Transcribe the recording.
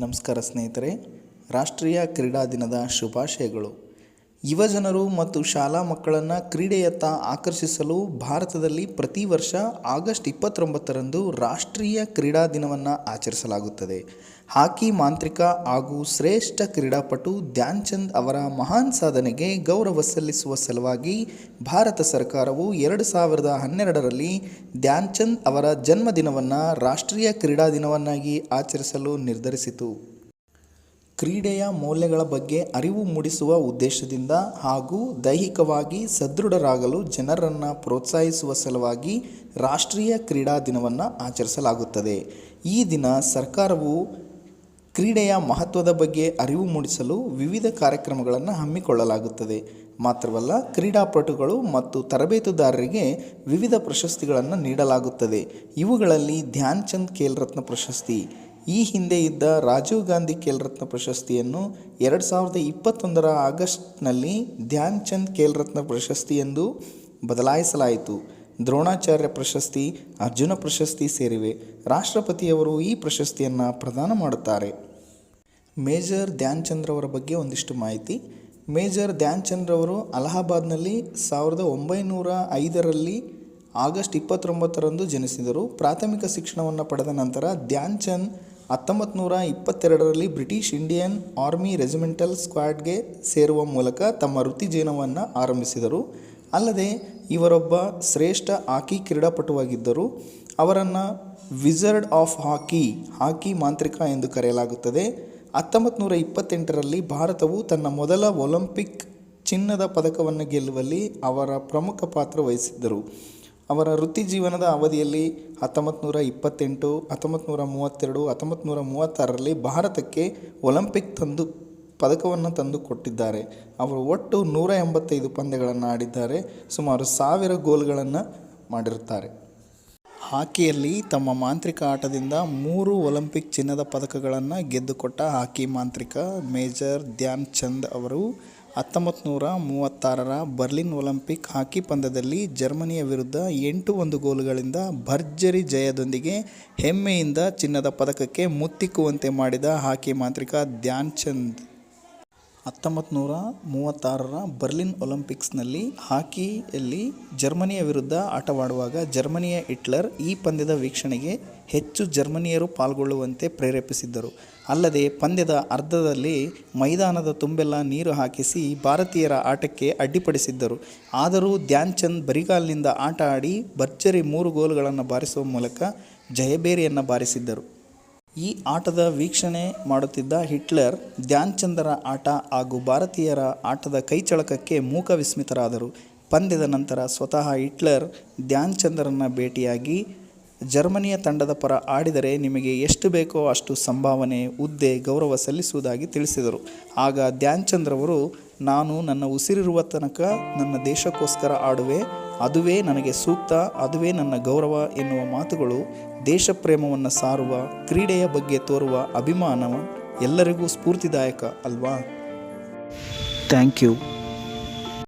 ನಮಸ್ಕಾರ ಸ್ನೇಹಿತರೆ ರಾಷ್ಟ್ರೀಯ ಕ್ರೀಡಾ ದಿನದ ಶುಭಾಶಯಗಳು. ಯುವಜನರು ಮತ್ತು ಶಾಲಾ ಮಕ್ಕಳನ್ನು ಕ್ರೀಡೆಯತ್ತ ಆಕರ್ಷಿಸಲು ಭಾರತದಲ್ಲಿ ಪ್ರತಿ ವರ್ಷ ಆಗಸ್ಟ್ ಇಪ್ಪತ್ತೊಂಬತ್ತರಂದು ರಾಷ್ಟ್ರೀಯ ಕ್ರೀಡಾ ದಿನವನ್ನು ಆಚರಿಸಲಾಗುತ್ತದೆ. ಹಾಕಿ ಮಾಂತ್ರಿಕ ಹಾಗೂ ಶ್ರೇಷ್ಠ ಕ್ರೀಡಾಪಟು ಧ್ಯಾನ್ ಚಂದ್ ಅವರ ಮಹಾನ್ ಸಾಧನೆಗೆ ಗೌರವ ಸಲ್ಲಿಸುವ ಸಲುವಾಗಿ ಭಾರತ ಸರ್ಕಾರವು ಎರಡು ಸಾವಿರದ ಹನ್ನೆರಡರಲ್ಲಿ ಧ್ಯಾನ್ ಚಂದ್ ಅವರ ಜನ್ಮದಿನವನ್ನು ರಾಷ್ಟ್ರೀಯ ಕ್ರೀಡಾ ದಿನವನ್ನಾಗಿ ಆಚರಿಸಲು ನಿರ್ಧರಿಸಿತು. ಕ್ರೀಡೆಯ ಮೌಲ್ಯಗಳ ಬಗ್ಗೆ ಅರಿವು ಮೂಡಿಸುವ ಉದ್ದೇಶದಿಂದ ಹಾಗೂ ದೈಹಿಕವಾಗಿ ಸದೃಢರಾಗಲು ಜನರನ್ನು ಪ್ರೋತ್ಸಾಹಿಸುವ ಸಲುವಾಗಿ ರಾಷ್ಟ್ರೀಯ ಕ್ರೀಡಾ ದಿನವನ್ನು ಆಚರಿಸಲಾಗುತ್ತದೆ. ಈ ದಿನ ಸರ್ಕಾರವು ಕ್ರೀಡೆಯ ಮಹತ್ವದ ಬಗ್ಗೆ ಅರಿವು ಮೂಡಿಸಲು ವಿವಿಧ ಕಾರ್ಯಕ್ರಮಗಳನ್ನು ಹಮ್ಮಿಕೊಳ್ಳಲಾಗುತ್ತದೆ. ಮಾತ್ರವಲ್ಲ, ಕ್ರೀಡಾಪಟುಗಳು ಮತ್ತು ತರಬೇತುದಾರರಿಗೆ ವಿವಿಧ ಪ್ರಶಸ್ತಿಗಳನ್ನು ನೀಡಲಾಗುತ್ತದೆ. ಇವುಗಳಲ್ಲಿ ಧ್ಯಾನ್ ಚಂದ್ ಖೇಲ್ ರತ್ನ ಪ್ರಶಸ್ತಿ ಈ ಹಿಂದೆ ಇದ್ದ ರಾಜೀವ್ ಗಾಂಧಿ ಖೇಲ್ರತ್ನ ಪ್ರಶಸ್ತಿಯನ್ನು ಎರಡು ಸಾವಿರದ ಇಪ್ಪತ್ತೊಂದರ ಆಗಸ್ಟ್ನಲ್ಲಿ ಧ್ಯಾನ್ ಚಂದ್ ಖೇಲ್ರತ್ನ ಪ್ರಶಸ್ತಿ ಎಂದು ಬದಲಾಯಿಸಲಾಯಿತು. ದ್ರೋಣಾಚಾರ್ಯ ಪ್ರಶಸ್ತಿ, ಅರ್ಜುನ ಪ್ರಶಸ್ತಿ ಸೇರಿವೆ. ರಾಷ್ಟ್ರಪತಿಯವರು ಈ ಪ್ರಶಸ್ತಿಯನ್ನು ಪ್ರದಾನ ಮಾಡುತ್ತಾರೆ. ಮೇಜರ್ ಧ್ಯಾನ್ ಚಂದ್ರವರ ಬಗ್ಗೆ ಒಂದಿಷ್ಟು ಮಾಹಿತಿ. ಮೇಜರ್ ಧ್ಯಾನ್ ಚಂದ್ರವರು ಅಲಹಾಬಾದ್ನಲ್ಲಿ ಸಾವಿರದ ಒಂಬೈನೂರ ಐದರಲ್ಲಿ ಆಗಸ್ಟ್ ಇಪ್ಪತ್ತೊಂಬತ್ತರಂದು ಜನಿಸಿದರು. ಪ್ರಾಥಮಿಕ ಶಿಕ್ಷಣವನ್ನು ಪಡೆದ ನಂತರ ಧ್ಯಾನ್ ಚಂದ್ ಹತ್ತೊಂಬತ್ತು ನೂರ ಇಪ್ಪತ್ತೆರಡರಲ್ಲಿ ಬ್ರಿಟಿಷ್ ಇಂಡಿಯನ್ ಆರ್ಮಿ ರೆಜಿಮೆಂಟಲ್ ಸ್ಕ್ವಾಡ್ಗೆ ಸೇರುವ ಮೂಲಕ ತಮ್ಮ ವೃತ್ತಿ ಜೀವನವನ್ನು ಆರಂಭಿಸಿದರು. ಅಲ್ಲದೆ, ಇವರೊಬ್ಬ ಶ್ರೇಷ್ಠ ಹಾಕಿ ಕ್ರೀಡಾಪಟುವಾಗಿದ್ದರು. ಅವರನ್ನು ವಿಜರ್ಡ್ ಆಫ್ ಹಾಕಿ ಹಾಕಿ ಮಾಂತ್ರಿಕ ಎಂದು ಕರೆಯಲಾಗುತ್ತದೆ. ಹತ್ತೊಂಬತ್ತು ನೂರ ಇಪ್ಪತ್ತೆಂಟರಲ್ಲಿ ಭಾರತವು ತನ್ನ ಮೊದಲ ಒಲಿಂಪಿಕ್ ಚಿನ್ನದ ಪದಕವನ್ನು ಗೆಲ್ಲುವಲ್ಲಿ ಅವರ ಪ್ರಮುಖ ಪಾತ್ರ ವಹಿಸಿದ್ದರು. ಅವರ ವೃತ್ತಿ ಜೀವನದ ಅವಧಿಯಲ್ಲಿ ಹತ್ತೊಂಬತ್ತು ನೂರ ಇಪ್ಪತ್ತೆಂಟು ಹತ್ತೊಂಬತ್ತು ನೂರ ಮೂವತ್ತೆರಡು ಹತ್ತೊಂಬತ್ತು ನೂರ ಮೂವತ್ತಾರರಲ್ಲಿ ಭಾರತಕ್ಕೆ ಒಲಿಂಪಿಕ್ ತಂದು, ಪದಕವನ್ನು ತಂದು ಕೊಟ್ಟಿದ್ದಾರೆ. ಅವರು ಒಟ್ಟು ನೂರ ಎಂಬತ್ತೈದು ಪಂದ್ಯಗಳನ್ನು ಆಡಿದ್ದಾರೆ ಸುಮಾರು ಸಾವಿರ ಗೋಲ್ಗಳನ್ನು ಮಾಡಿರುತ್ತಾರೆ. ಹಾಕಿಯಲ್ಲಿ ತಮ್ಮ ಮಾಂತ್ರಿಕ ಆಟದಿಂದ ಮೂರು ಒಲಿಂಪಿಕ್ ಚಿನ್ನದ ಪದಕಗಳನ್ನು ಗೆದ್ದುಕೊಟ್ಟ ಹಾಕಿ ಮಾಂತ್ರಿಕ ಮೇಜರ್ ಧ್ಯಾನ್ ಚಂದ್ ಅವರು ಹತ್ತೊಂಬತ್ತು ನೂರ ಮೂವತ್ತಾರರ ಬರ್ಲಿನ್ ಒಲಿಂಪಿಕ್ ಹಾಕಿ ಪಂದ್ಯದಲ್ಲಿ ಜರ್ಮನಿಯ ವಿರುದ್ಧ ಎಂಟು ಒಂದು ಗೋಲುಗಳಿಂದ ಭರ್ಜರಿ ಜಯದೊಂದಿಗೆ ಹೆಮ್ಮೆಯಿಂದ ಚಿನ್ನದ ಪದಕಕ್ಕೆ ಮುತ್ತಿಕ್ಕುವಂತೆ ಮಾಡಿದ ಹಾಕಿ ಮಾಂತ್ರಿಕ ಧ್ಯಾನ್ ಚಂದ್ ಹತ್ತೊಂಬತ್ತು ನೂರ ಮೂವತ್ತಾರರ ಬರ್ಲಿನ್ ಒಲಿಂಪಿಕ್ಸ್ನಲ್ಲಿ ಹಾಕಿಯಲ್ಲಿ ಜರ್ಮನಿಯ ವಿರುದ್ಧ ಆಟವಾಡುವಾಗ ಜರ್ಮನಿಯ ಹಿಟ್ಲರ್ ಈ ಪಂದ್ಯದ ವೀಕ್ಷಣೆಗೆ ಹೆಚ್ಚು ಜರ್ಮನಿಯರು ಪಾಲ್ಗೊಳ್ಳುವಂತೆ ಪ್ರೇರೇಪಿಸಿದ್ದರು. ಅಲ್ಲದೆ ಪಂದ್ಯದ ಅರ್ಧದಲ್ಲಿ ಮೈದಾನದ ತುಂಬೆಲ್ಲ ನೀರು ಹಾಕಿಸಿ ಭಾರತೀಯರ ಆಟಕ್ಕೆ ಅಡ್ಡಿಪಡಿಸಿದ್ದರು. ಆದರೂ ಧ್ಯಾನ್ ಚಂದ್ ಬರಿಗಾಲಿನಿಂದ ಆಟ ಆಡಿ ಭರ್ಜರಿ ಮೂರು ಗೋಲುಗಳನ್ನು ಬಾರಿಸುವ ಮೂಲಕ ಜಯಬೇರಿಯನ್ನು ಬಾರಿಸಿದ್ದರು. ಈ ಆಟದ ವೀಕ್ಷಣೆ ಮಾಡುತ್ತಿದ್ದ ಹಿಟ್ಲರ್ ಧ್ಯಾನ್ ಚಂದರ ಆಟ ಹಾಗೂ ಭಾರತೀಯರ ಆಟದ ಕೈಚಳಕಕ್ಕೆ ಮೂಕ ವಿಸ್ಮಿತರಾದರು. ಪಂದ್ಯದ ನಂತರ ಸ್ವತಃ ಹಿಟ್ಲರ್ ಧ್ಯಾನ್ ಚಂದರನ್ನು ಭೇಟಿಯಾಗಿ ಜರ್ಮನಿಯ ತಂಡದ ಪರ ಆಡಿದರೆ ನಿಮಗೆ ಎಷ್ಟು ಬೇಕೋ ಅಷ್ಟು ಸಂಭಾವನೆ, ಹುದ್ದೆ, ಗೌರವ ಸಲ್ಲಿಸುವುದಾಗಿ ತಿಳಿಸಿದರು. ಆಗ ಧ್ಯಾನ್ ಚಂದ್ರವರು ನಾನು ನನ್ನ ಉಸಿರಿರುವ ತನಕ ನನ್ನ ದೇಶಕ್ಕೋಸ್ಕರ ಆಡುವೆ ಅದುವೇ ನನಗೆ ಸೂಕ್ತ, ಅದುವೇ ನನ್ನ ಗೌರವ ಎನ್ನುವ ಮಾತುಗಳು ದೇಶ ಪ್ರೇಮವನ್ನು ಸಾರುವ, ಕ್ರೀಡೆಯ ಬಗ್ಗೆ ತೋರುವ ಅಭಿಮಾನ ಎಲ್ಲರಿಗೂ ಸ್ಫೂರ್ತಿದಾಯಕ ಅಲ್ವಾ? Thank you